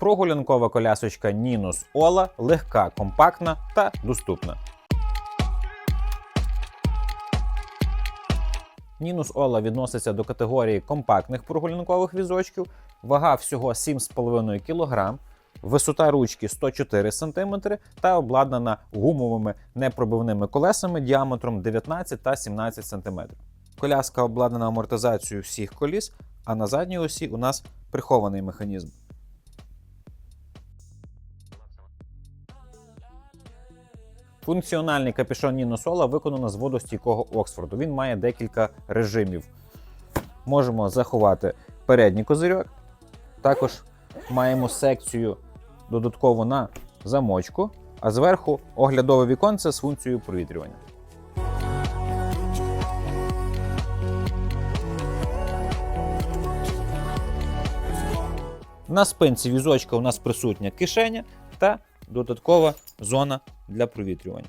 Прогулянкова колясочка Ninus Ola легка, компактна та доступна. Ninus Ola відноситься до категорії компактних прогулянкових візочків, вага всього 7,5 кг, висота ручки 104 см та обладнана гумовими непробивними колесами діаметром 19 та 17 см. Коляска обладнана амортизацією всіх коліс, а на задній осі у нас прихований механізм. Функціональний капюшон Nino Sola виконано з водостійкого Оксфорду. Він має декілька режимів. Можемо заховати передній козирьок. Також маємо секцію додатково на замочку, а зверху оглядове віконце з функцією провітрювання. На спинці візочка у нас присутня кишеня та додаткова зона для провітрювання.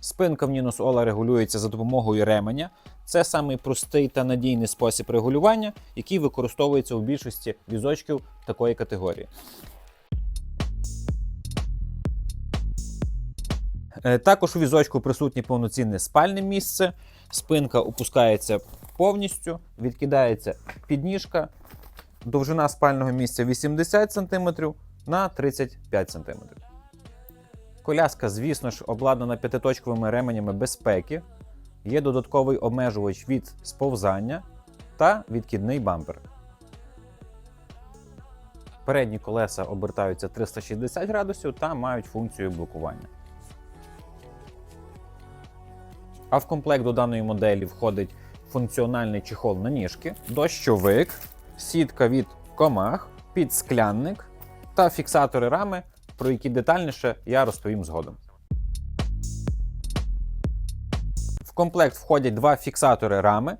Спинка в Ninus Ola регулюється за допомогою ременя. Це самий простий та надійний спосіб регулювання, який використовується у більшості візочків такої категорії. Е, Також у візочку присутнє повноцінне спальне місце. Спинка опускається повністю, відкидається підніжка. Довжина спального місця 80 см на 35 см. Коляска, звісно ж, обладнана п'ятиточковими ременями безпеки. Є додатковий обмежувач від сповзання та відкидний бампер. Передні колеса обертаються 360 градусів та мають функцію блокування. А в комплект до даної моделі входить функціональний чехол на ніжки, дощовик, сітка від комах, підсклянник та фіксатори рами, про які детальніше я розповім згодом. В комплект входять два фіксатори рами,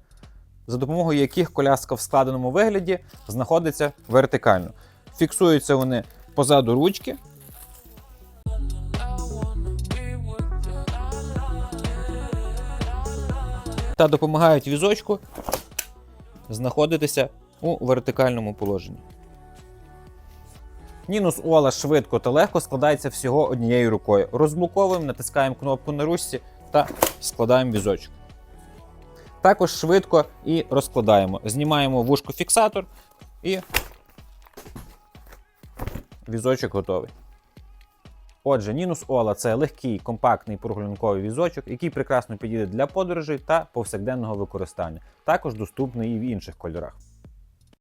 за допомогою яких коляска в складеному вигляді знаходиться вертикально. Фіксуються вони позаду ручки. Та допомагають візочку знаходитися у вертикальному положенні. Нінус Ола швидко та легко складається всього однією рукою. Розблоковуємо, натискаємо кнопку на ручці та складаємо візочок. Також швидко і розкладаємо. Знімаємо вушко фіксатор і візочок готовий. Отже, Ninus Ola це легкий, компактний прогулянковий візочок, який прекрасно підійде для подорожей та повсякденного використання. Також доступний і в інших кольорах.